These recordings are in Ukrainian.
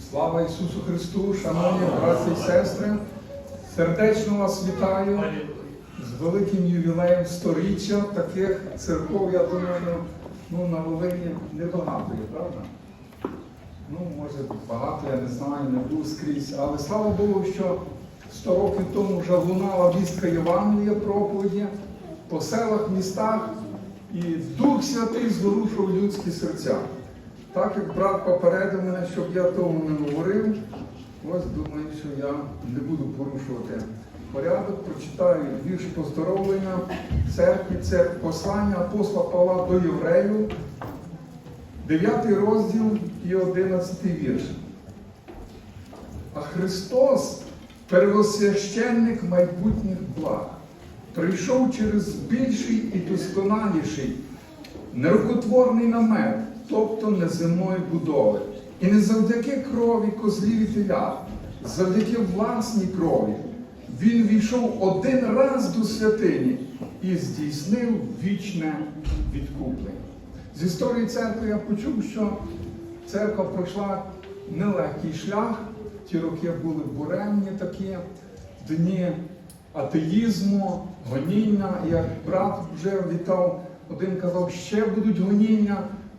Слава Ісусу Христу, шановні браті і сестри, сердечно вас вітаю з великим ювілеєм сторіччя. Таких церков, я думаю, ну, на Волині небагато є, правда? Ну, може, багато, я не знаю, не був скрізь. Але слава Богу, що 100 років тому вже лунала вістка Євангелія проповіді по селах, містах, і Дух Святий зворушив людські серця. Так як брат попередив мене, щоб я того не говорив, ось думаю, що я не буду порушувати порядок. Прочитаю вірш поздоровлення церкви, це послання апостола Павла до євреїв, 9 розділ і 11 вірш. А Христос, первосвященник майбутніх благ, прийшов через більший і досконаліший, нерукотворний намет, тобто неземної будови. І не завдяки крові козлів і телят, завдяки власній крові. Він війшов один раз до святині і здійснив вічне відкуплення. З історії церкви я почув, що церква пройшла нелегкий шлях. Ті роки були буремні такі, дні атеїзму, гоніння. Як брат вже вітав, один казав, ще будуть гоніння,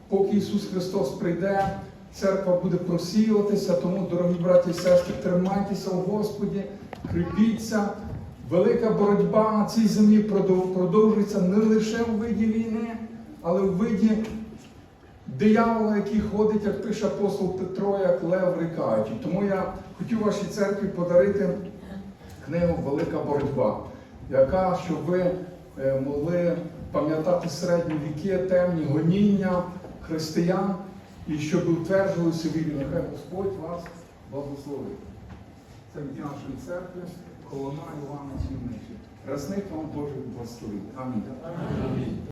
поки Ісус Христос прийде, церква буде просіюватися. Тому, дорогі браті і сестри, тримайтеся у Господі, кріпіться. Велика боротьба на цій землі продовжується не лише в виді війни, але в виді диявола, який ходить, як пише апостол Петро, як лев рикаючий. Тому я хотів вашій церкві подарити книгу Велика боротьба, яка, щоб ви е, могли пам'ятати середні віки, темні гоніння християн і щоб утверджувалися вірі. Нехай Господь вас благословить. Це від нашої церкви, колона Івана Сівничі. Красних вам Божих благословить. Амінь.